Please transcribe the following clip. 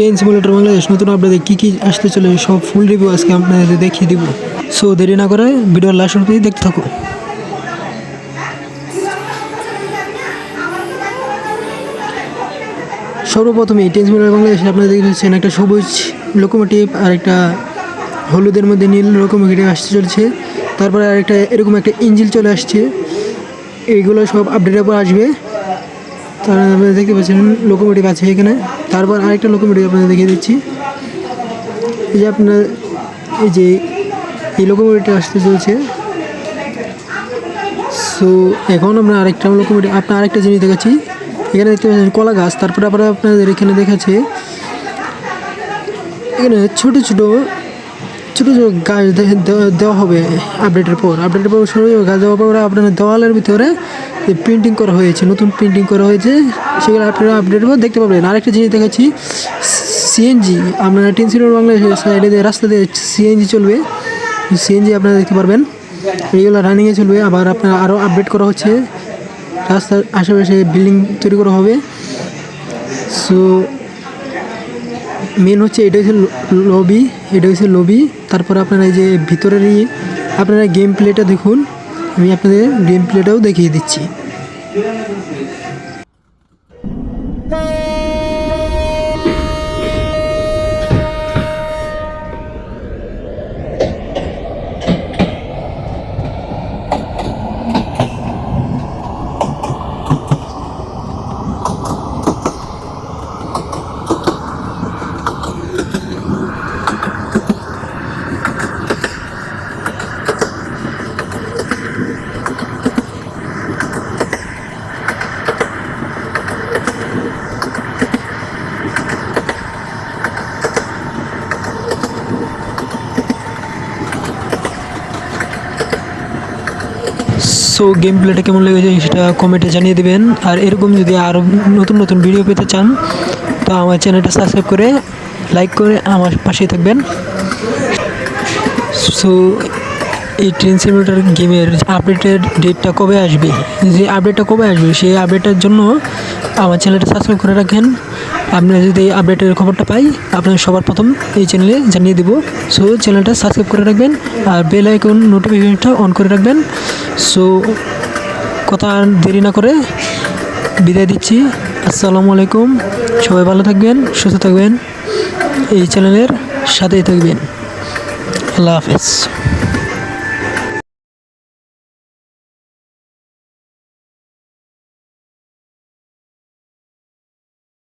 Train simulator Bangladesh নতুন আপডেটে কী কী আসতে চলে সব ফুল রিভিউ আজকে আপনাদের দেখিয়ে দিব। সো দেরি না করে ভিডিওর লাস্ট অব্দি দেখতে থাকো সর্বপ্রথম ট্রেন সিমুলেটর বাংলাদেশে আপনারা দেখতে পাচ্ছেন একটা সবুজ লোকোমোটিভ আর একটা হলুদের মধ্যে নীল লোকোমোটিভ আসতে চলছে। তারপরে আরেকটা এরকম একটা ইঞ্জিল চলে আসছে। এইগুলো সব আপডেটের পর আসবে। তার আপনারা দেখতে পাচ্ছেন লোকোমোটিভ আছে এখানে। তারপর আরেকটা লোকোমোটিভ আপনাদের দেখিয়ে দিচ্ছি। এই যে আপনার, এই যে এই লোকোমোটিভটা আসতে চলছে। সো এখন আমরা আরেকটা লোকোমোটিভ আপনার আরেকটা জিনিস দেখাচ্ছি। এখানে দেখতে পাচ্ছেন কলা গাছ। তারপরে আবার আপনাদের এখানে দেখাচ্ছে, এখানে ছোট ছোট ছোটো ছোটো গাছ দেওয়া- হবে আপডেটের পর। আপডেটের পর ছোটো ছোটো গাছ দেওয়ার পর আপনার দেওয়ালের ভিতরে প্রিন্টিং করা হয়েছে, নতুন প্রিন্টিং করা হয়েছে, সেগুলো আপনারা আপডেটের পর দেখতে পাবেন। আরেকটা জিনিস দেখাচ্ছি সিএনজি আপনারা টিন সিলোর বাংলাদেশের সাইডে দিয়ে রাস্তা দিয়ে সিএনজি চলবে সিএনজি আপনারা দেখতে পারবেন। এইগুলো রানিংয়ে চলবে, আবার আপনার আরও আপডেট করা হচ্ছে। রাস্তার আশেপাশে বিল্ডিং তৈরি করা হবে। সো মেন হচ্ছে এটা হচ্ছে লবি এটা হচ্ছে লবি তারপর আপনারা এই যে ভিতরের ইয়ে আপনারা গেম প্লেটা দেখুন। আমি আপনাদের গেম প্লেটাও দেখিয়ে দিচ্ছি। সো গেম প্লেটা কেমন লেগেছে সেটা কমেন্টে জানিয়ে দেবেন। আর এরকম যদি আরও নতুন নতুন ভিডিও পেতে চান, তো আমার চ্যানেলটা সাবস্ক্রাইব করে লাইক করে আমার পাশে থাকবেন। সো এই ট্রেন সিমিউটার গেমের আপডেটের ডেটটা কবে আসবে? যে আপডেটটা কবে আসবে? সেই আপডেটের জন্য আমার চ্যানেলটা সাবস্ক্রাইব করে রাখেন। আপনারা যদি আপডেটের খবরটা পাই, আপনার সবার প্রথম এই চ্যানেলে জানিয়ে দেবো। সো চ্যানেলটা সাবস্ক্রাইব করে রাখবেন আর বেল আইকন নোটিফিকেশনটা অন করে রাখবেন। সো কথা আর দেরি না করে বিদায় দিচ্ছি। আসসালামু আলাইকুম। সবাই ভালো থাকবেন, সুস্থ থাকবেন। এই চ্যানেলের সাথেই থাকবেন। আল্লাহ হাফেজ।